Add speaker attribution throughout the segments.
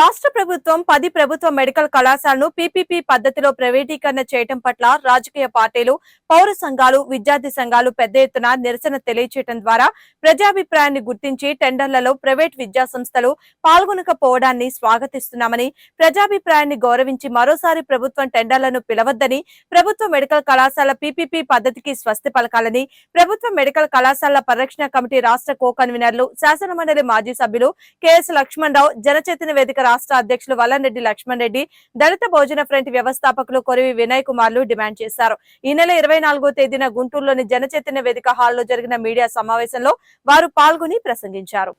Speaker 1: రాష్ట్ర ప్రభుత్వం పది ప్రభుత్వ మెడికల్ కళాశాలను పీపీపీ పద్ధతిలో ప్రైవేటీకరణ చేయటం పట్ల రాజకీయ పార్టీలు పౌర సంఘాలు విద్యార్థి సంఘాలు పెద్ద ఎత్తున నిరసన తెలియచేయడం ద్వారా ప్రజాభిప్రాయాన్ని గుర్తించి టెండర్లలో ప్రైవేట్ విద్యా సంస్థలు పాల్గొనకపోవడాన్ని స్వాగతిస్తున్నామని ప్రజాభిప్రాయాన్ని గౌరవించి మరోసారి ప్రభుత్వం టెండర్లను పిలవద్దని ప్రభుత్వ మెడికల్ కళాశాల పీపీపీ పద్ధతికి స్వస్తి పలకాలని ప్రభుత్వ మెడికల్ కళాశాల పరిరక్షణ కమిటీ రాష్ట్ర కో కన్వీనర్లు శాసనమండలి మాజీ సభ్యులు కెఎస్ లక్ష్మణరావు జనచైతన్య వేదిక రాష్ట్ర అధ్యక్షులు వల్లంరెడ్డి లక్ష్మణ్ రెడ్డి దళిత భోజన ఫ్రంట్ వ్యవస్థాపకులు కొరివి వినయ్ కుమార్లు డిమాండ్ చేశారు. ఈ నెల ఇరవై నాలుగో తేదీన గుంటూరులోని జనచైతన్య వేదిక హాల్లో జరిగిన మీడియా సమావేశంలో వారు పాల్గొని ప్రసంగించారు.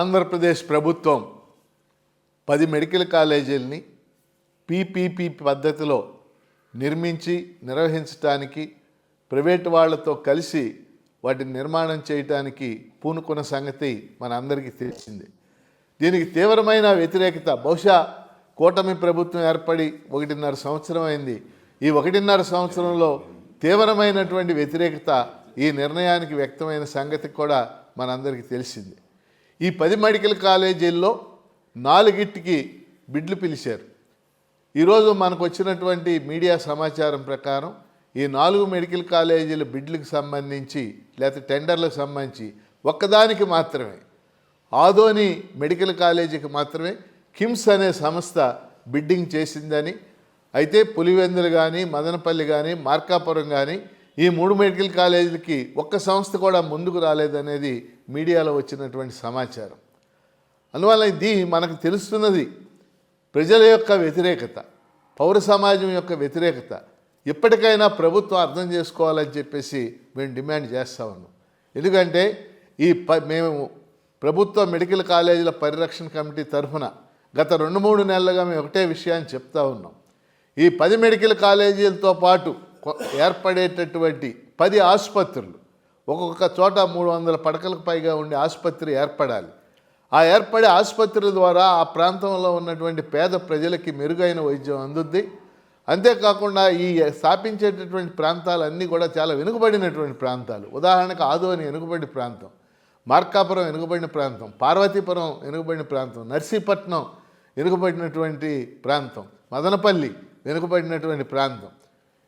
Speaker 2: ఆంధ్రప్రదేశ్ ప్రభుత్వం పది మెడికల్ కాలేజీలని పీపీపీ పద్ధతిలో నిర్మించి నిర్వహించడానికి ప్రైవేట్ వాళ్ళతో కలిసి వాటిని నిర్మాణం చేయటానికి పూనుకున్న సంగతి మన అందరికీ తెలిసిందే. దీనికి తీవ్రమైన వ్యతిరేకత. బహుశా కూటమి ప్రభుత్వం ఏర్పడి ఒకటిన్నర సంవత్సరం అయింది. ఈ ఒకటిన్నర సంవత్సరంలో తీవ్రమైనటువంటి వ్యతిరేకత ఈ నిర్ణయానికి వ్యక్తమైన సంగతి కూడా మనందరికీ తెలిసింది. ఈ పది మెడికల్ కాలేజీల్లో నాలుగిటికి బిడ్లు పిలిచారు. ఈరోజు మనకు వచ్చినటువంటి మీడియా సమాచారం ప్రకారం ఈ నాలుగు మెడికల్ కాలేజీల బిడ్లకు సంబంధించి లేకపోతే టెండర్లకు సంబంధించి ఒక్కదానికి మాత్రమే ఆదోని మెడికల్ కాలేజీకి మాత్రమే కిమ్స్ అనే సంస్థ బిడ్డింగ్ చేసిందని అయితే పులివెందులు కానీ మదనపల్లి కానీ మార్కాపురం కానీ ఈ మూడు మెడికల్ కాలేజీలకి ఒక్క సంస్థ కూడా ముందుకు రాలేదనేది మీడియాలో వచ్చినటువంటి సమాచారం. అందువల్ల ఇది మనకు తెలుస్తున్నది ప్రజల యొక్క వ్యతిరేకత పౌర సమాజం యొక్క వ్యతిరేకత. ఇప్పటికైనా ప్రభుత్వం అర్థం చేసుకోవాలని చెప్పేసి మేము డిమాండ్ చేస్తా ఉన్నాం. ఎందుకంటే ఈ ప మేము ప్రభుత్వ మెడికల్ కాలేజీల పరిరక్షణ కమిటీ తరఫున గత రెండు మూడు నెలలుగా మేము ఒకటే విషయాన్ని చెప్తా ఉన్నాం. ఈ పది మెడికల్ కాలేజీలతో పాటు ఏర్పడేటటువంటి పది ఆసుపత్రులు ఒక్కొక్క చోట మూడు వందల పడకలకు పైగా ఉండే ఆసుపత్రి ఏర్పడాలి. ఆ ఏర్పడే ఆసుపత్రుల ద్వారా ఆ ప్రాంతంలో ఉన్నటువంటి పేద ప్రజలకి మెరుగైన వైద్యం అందుద్ది. అంతేకాకుండా ఈ స్థాపించేటటువంటి ప్రాంతాలన్నీ కూడా చాలా వెనుకబడినటువంటి ప్రాంతాలు. ఉదాహరణకు ఆదోని వెనుకబడి ప్రాంతం. మార్కాపురం వెనుకబడిన ప్రాంతం పార్వతీపురం వెనుకబడిన ప్రాంతం నర్సీపట్నం వెనుకబడినటువంటి ప్రాంతం మదనపల్లి వెనుకబడినటువంటి ప్రాంతం.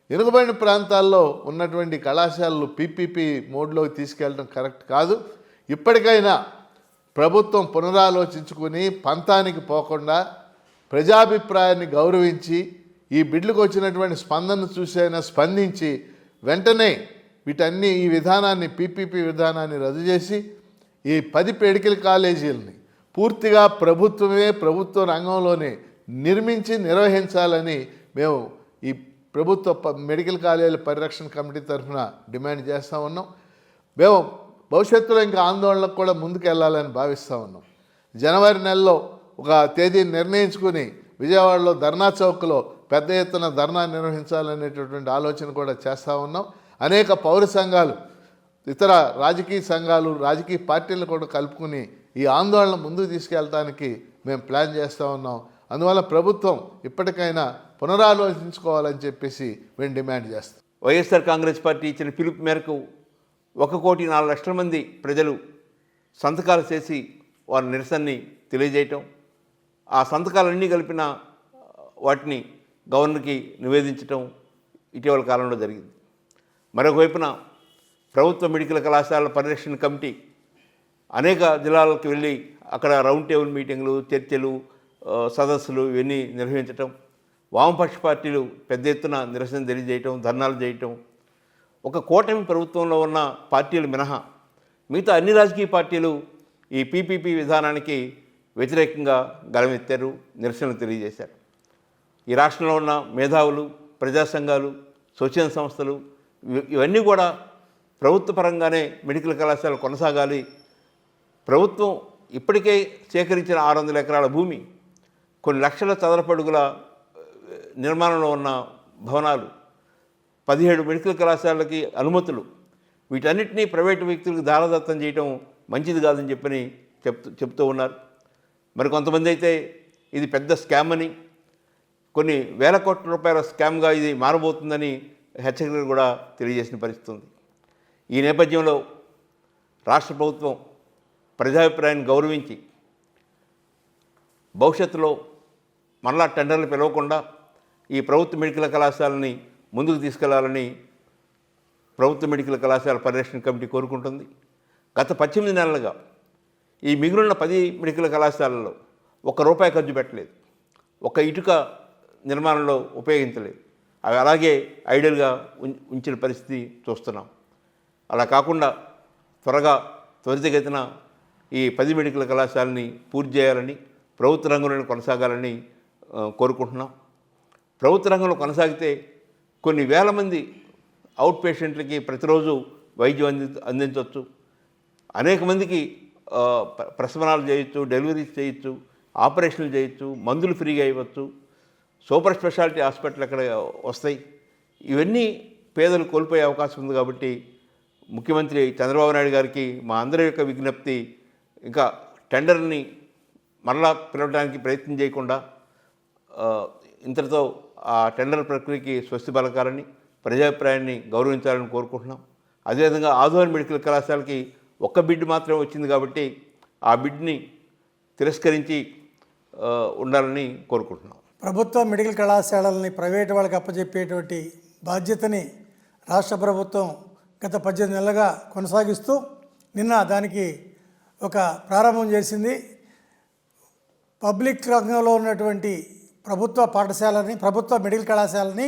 Speaker 2: వెనుకబడిన ప్రాంతాల్లో ఉన్నటువంటి కళాశాలలు పీపీపీ మోడ్లోకి తీసుకెళ్ళడం కరెక్ట్ కాదు. ఇప్పటికైనా ప్రభుత్వం పునరాలోచించుకుని పంతానికి పోకుండా ప్రజాభిప్రాయాన్ని గౌరవించి ఈ బిడ్లకు వచ్చినటువంటి స్పందన చూసైనా స్పందించి వెంటనే వీటన్ని ఈ విధానాన్ని పీపీపీ విధానాన్ని రద్దు చేసి ఈ పది మెడికల్ కాలేజీలని పూర్తిగా ప్రభుత్వమే ప్రభుత్వ రంగంలోనే నిర్మించి నిర్వహించాలని మేము ఈ ప్రభుత్వ ప- మెడికల్ కాలేజీల పరిరక్షణ కమిటీ తరఫున డిమాండ్ చేస్తూ ఉన్నాం. మేము భవిష్యత్తులో ఇంకా ఆందోళనకు కూడా ముందుకెళ్ళాలని భావిస్తూ ఉన్నాం. జనవరి నెలలో ఒక తేదీని నిర్ణయించుకుని విజయవాడలో ధర్నా చౌక్లో పెద్ద ఎత్తున ధర్నా నిర్వహించాలనేటటువంటి ఆలోచన కూడా చేస్తూ ఉన్నాం. అనేక పౌర సంఘాలు ఇతర రాజకీయ సంఘాలు రాజకీయ పార్టీలు కూడా కలుపుకుని ఈ ఆందోళన ముందుకు తీసుకెళ్ళడానికి మేము ప్లాన్ చేస్తూ ఉన్నాం. అందువల్ల ప్రభుత్వం ఇప్పటికైనా పునరాలోచించుకోవాలని చెప్పేసి మేము డిమాండ్ చేస్తాం.
Speaker 3: వైఎస్ఆర్ కాంగ్రెస్ పార్టీ ఇచ్చిన పిలుపు మేరకు ఒక కోటి నాలుగు లక్షల మంది ప్రజలు సంతకాలు చేసి వారి నిరసనని తెలియజేయటం ఆ సంతకాలన్నీ కలిపిన వాటిని గవర్నర్కి నివేదించటం ఇటీవల కాలంలో జరిగింది. మరొక వైపున ప్రభుత్వ మెడికల్ కళాశాలల పరిరక్షణ కమిటీ అనేక జిల్లాలకు వెళ్ళి అక్కడ రౌండ్ టేబుల్ మీటింగ్లు చర్చలు సదస్సులు ఇవన్నీ నిర్వహించటం వామపక్ష పార్టీలు పెద్ద ఎత్తున నిరసన తెలియజేయటం ధర్నాలు చేయటం ఒక కూటమి ప్రభుత్వంలో ఉన్న పార్టీలు మినహా మిగతా అన్ని రాజకీయ పార్టీలు ఈ పీపీపీ విధానానికి వ్యతిరేకంగా గలమెత్తారు నిరసనలు తెలియజేశారు. ఈ రాష్ట్రంలో ఉన్న మేధావులు ప్రజా సంఘాలు స్వచ్ఛంద సంస్థలు ఇవన్నీ కూడా ప్రభుత్వ పరంగానే మెడికల్ కళాశాలలు కొనసాగాలి. ప్రభుత్వం ఇప్పటికే సేకరించిన ఆరు వందల ఎకరాల భూమి కొన్ని లక్షల చదరపడుగుల నిర్మాణంలో ఉన్న భవనాలు పదిహేడు మెడికల్ కళాశాలలకి అనుమతులు వీటన్నిటినీ ప్రైవేటు వ్యక్తులకు దారదత్తం చేయటం మంచిది కాదని చెప్పని చెప్తూ చెప్తూ ఉన్నారు. మరి కొంతమంది అయితే ఇది పెద్ద స్కామ్ అని కొన్ని వేల కోట్ల రూపాయల స్కామ్గా ఇది మారబోతుందని హెచ్చరికలు కూడా తెలియజేసిన పరిస్థితి ఉంది. ఈ నేపథ్యంలో రాష్ట్ర ప్రభుత్వం ప్రజాభిప్రాయాన్ని గౌరవించి భవిష్యత్తులో మరలా టెండర్లు పిలవకుండా ఈ ప్రభుత్వ మెడికల్ కళాశాలని ముందుకు తీసుకెళ్ళాలని ప్రభుత్వ మెడికల్ కళాశాల పరిరక్షణ కమిటీ కోరుకుంటుంది. గత పద్దెనిమిది నెలలుగా ఈ మిగిలిన పది మెడికల్ కళాశాలలో ఒక్క రూపాయి ఖర్చు పెట్టలేదు. ఒక ఇటుక నిర్మాణంలో ఉపయోగించలేదు. అవి అలాగే ఐడియల్గా ఉం- ఉంచిన పరిస్థితి చూస్తున్నాం. అలా కాకుండా త్వరగా త్వరితగతిన ఈ పది మెడికల్ కళాశాలని పూర్తి చేయాలని ప్రభుత్వ రంగంలో కొనసాగాలని కోరుకుంటున్నాం. ప్రభుత్వ రంగంలో కొనసాగితే కొన్ని వేల మంది అవుట్ పేషెంట్లకి ప్రతిరోజు వైద్యం అంది అందించవచ్చు. అనేక మందికి ప్రసవనాలు చేయొచ్చు డెలివరీస్ చేయొచ్చు ఆపరేషన్లు చేయొచ్చు మందులు ఫ్రీగా ఇవ్వచ్చు. సూపర్ స్పెషాలిటీ హాస్పిటల్ అక్కడ వస్తాయి? ఇవన్నీ పేదలు కోల్పోయే అవకాశం ఉంది కాబట్టి ముఖ్యమంత్రి చంద్రబాబు నాయుడు గారికి మా అందరి యొక్క విజ్ఞప్తి ఇంకా టెండర్ని మరలా పిలవడానికి ప్రయత్నం చేయకుండా ఇంతటితో ఆ టెండర్ ప్రక్రియకి స్వస్తి పలకాలని ప్రజాభిప్రాయాన్ని గౌరవించాలని కోరుకుంటున్నాం. అదేవిధంగా ఆధ్వర్యం మెడికల్ కళాశాలకి ఒక్క బిడ్ మాత్రమే వచ్చింది కాబట్టి ఆ బిడ్ని తిరస్కరించి ఉండాలని కోరుకుంటున్నాం.
Speaker 4: ప్రభుత్వ మెడికల్ కళాశాలల్ని ప్రైవేటు వాళ్ళకి అప్పచెప్పేటువంటి బాధ్యతని రాష్ట్ర ప్రభుత్వం గత పద్దెనిమిది నెలలుగా కొనసాగిస్తూ నిన్న దానికి ఒక ప్రారంభం చేసింది. పబ్లిక్ రంగంలో ఉన్నటువంటి ప్రభుత్వ పాఠశాలని ప్రభుత్వ మెడికల్ కళాశాలని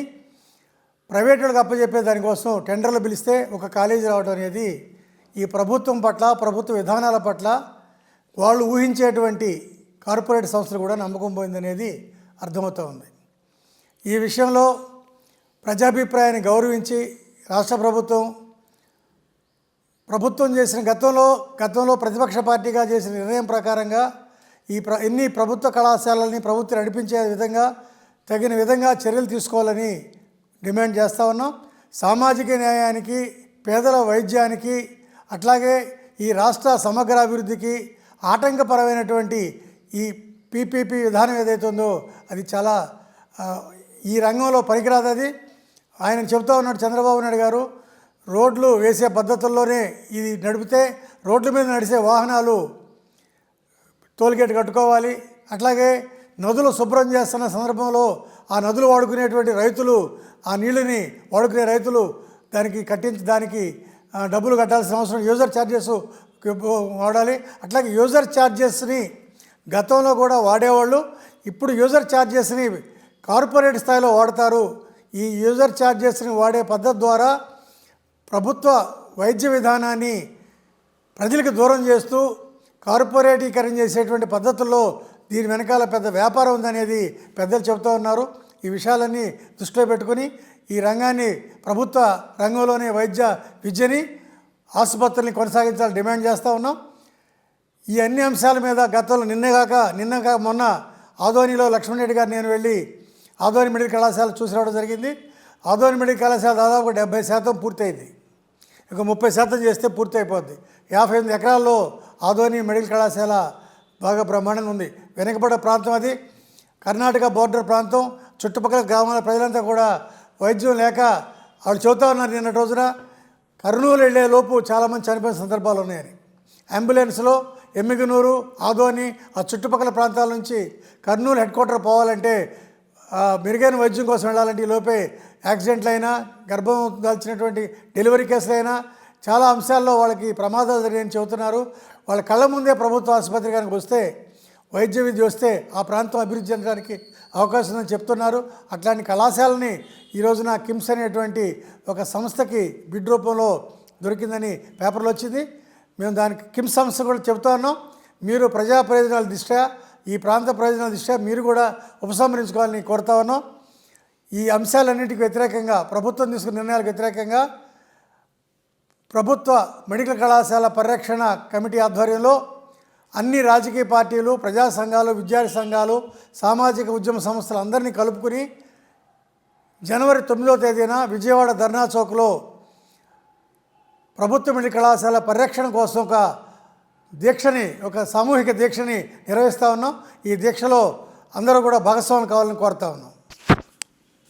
Speaker 4: ప్రైవేట్ వాళ్ళకి అప్పచెప్పే దానికోసం టెండర్లు పిలిస్తే ఒక కాలేజీ రావడం అనేది ఈ ప్రభుత్వం పట్ల ప్రభుత్వ విధానాల పట్ల వాళ్ళు ఊహించేటువంటి కార్పొరేట్ సంస్థలు కూడా నమ్మకం పోయిందనేది అర్థమవుతూ ఉంది. ఈ విషయంలో ప్రజాభిప్రాయాన్ని గౌరవించి రాష్ట్ర ప్రభుత్వం ప్రభుత్వం చేసిన గతంలో గతంలో ప్రతిపక్ష పార్టీగా చేసిన నిర్ణయం ప్రకారంగా ఈ ప్ర ఎన్ని ప్రభుత్వ కళాశాలల్ని ప్రభుత్వం నడిపించే విధంగా తగిన విధంగా చర్యలు తీసుకోవాలని డిమాండ్ చేస్తూ ఉన్నాం. సామాజిక న్యాయానికి పేదల వైద్యానికి అట్లాగే ఈ రాష్ట్ర సమగ్ర అభివృద్ధికి ఆటంకపరమైనటువంటి ఈ పీపీపీ విధానం ఏదైతే ఉందో అది చాలా ఈ రంగంలో పనికిరాదు అది ఆయన చెబుతూ ఉన్నాడు చంద్రబాబు నాయుడు గారు రోడ్లు వేసే పద్ధతుల్లోనే ఇది నడిపితే రోడ్ల మీద నడిచే వాహనాలు టోల్గేట్ కట్టుకోవాలి. అట్లాగే నదులు శుభ్రం చేస్తున్న సందర్భంలో ఆ నదులు వాడుకునేటువంటి రైతులు ఆ నీళ్ళని వాడుకునే రైతులు దానికి కట్టించి దానికి డబ్బులు కట్టాల్సిన అవసరం యూజర్ ఛార్జెస్ వాడాలి. అట్లాగే యూజర్ ఛార్జెస్ని గతంలో కూడా వాడేవాళ్ళు ఇప్పుడు యూజర్ ఛార్జెస్ని కార్పొరేట్ స్థాయిలో వాడతారు. ఈ యూజర్ ఛార్జెస్ని వాడే పద్ధతి ద్వారా ప్రభుత్వ వైద్య విధానాన్ని ప్రజలకు దూరం చేస్తూ కార్పొరేటీకరణ చేసేటువంటి పద్ధతుల్లో దీని వెనకాల పెద్ద వ్యాపారం ఉందనేది పెద్దలు చెబుతూ ఉన్నారు. ఈ విషయాలన్నీ దృష్టిలో పెట్టుకుని ఈ రంగాన్ని ప్రభుత్వ రంగంలోనే వైద్య విద్యని ఆసుపత్రుల్ని కొనసాగించాలని డిమాండ్ చేస్తూ ఉన్నాం. ఈ అన్ని అంశాల మీద గతంలో నిన్నగాక నిన్నగా మొన్న ఆదోనిలో లక్ష్మణరెడ్డి గారు నేను వెళ్ళి ఆదోని మెడికల్ కళాశాల చూసి రావడం జరిగింది. ఆదోని మెడికల్ కళాశాల దాదాపు డెబ్బై శాతం పూర్తయింది. ఇక ముప్పై శాతం చేస్తే పూర్తి అయిపోద్ది యాభై ఎనిమిది ఎకరాల్లో ఆదోని మెడికల్ కళాశాల బాగా బ్రహ్మాండంగా ఉంది. వెనుకబడ్డ ప్రాంతం అది. కర్ణాటక బోర్డర్ ప్రాంతం. చుట్టుపక్కల గ్రామాల ప్రజలంతా కూడా వైద్యం లేక వాళ్ళు చెబుతా ఉన్నారు నిన్న రోజున. కర్నూలు వెళ్ళే లోపు చాలామంది చనిపోయిన సందర్భాలు ఉన్నాయని. అంబులెన్స్లో ఎమ్మిగనూరు ఆదోని ఆ చుట్టుపక్కల ప్రాంతాల నుంచి కర్నూలు హెడ్ క్వార్టర్ పోవాలంటే మెరుగైన వైద్యం కోసం వెళ్ళాలంటే ఈ లోపే యాక్సిడెంట్లు అయినా గర్భం దాల్చినటువంటి డెలివరీ కేసులు అయినా చాలా అంశాల్లో వాళ్ళకి ప్రమాదాలు జరిగాయని చెబుతున్నారు. వాళ్ళ కళ్ళ ముందే ప్రభుత్వ ఆసుపత్రి కనుక వస్తే వైద్య విద్య వస్తే ఆ ప్రాంతం అభివృద్ధి చెందడానికి అవకాశం ఉందని చెప్తున్నారు. అట్లాంటి కళాశాలని ఈ రోజున కిమ్స్ అనేటువంటి ఒక సంస్థకి బిడ్ రూపంలో దొరికిందని పేపర్లో వచ్చింది. మేము దానికి కిమ్స్ సంస్థ కూడా చెబుతా ఉన్నాం. మీరు ప్రజా ప్రయోజనాల దృష్ట్యా ఈ ప్రాంత ప్రయోజనాల దృష్ట్యా మీరు కూడా ఉపసంహరించుకోవాలని కోరుతా ఉన్నాం. ఈ అంశాలన్నింటికి వ్యతిరేకంగా ప్రభుత్వం తీసుకున్న నిర్ణయాలకు వ్యతిరేకంగా ప్రభుత్వ మెడికల్ కళాశాల పరిరక్షణ కమిటీ ఆధ్వర్యంలో అన్ని రాజకీయ పార్టీలు ప్రజా సంఘాలు విద్యార్థి సంఘాలు సామాజిక ఉద్యమ సంస్థలు అందరినీ కలుపుకుని జనవరి తొమ్మిదవ తేదీన విజయవాడ ధర్నా చౌక్లో ప్రభుత్వ మెడికల్ కళాశాల పరిరక్షణ కోసం ఒక దీక్షని ఒక సామూహిక దీక్షని నిర్వహిస్తూ ఉన్నాం. ఈ దీక్షలో అందరూ కూడా భాగస్వాములు కావాలని కోరుతా ఉన్నాం.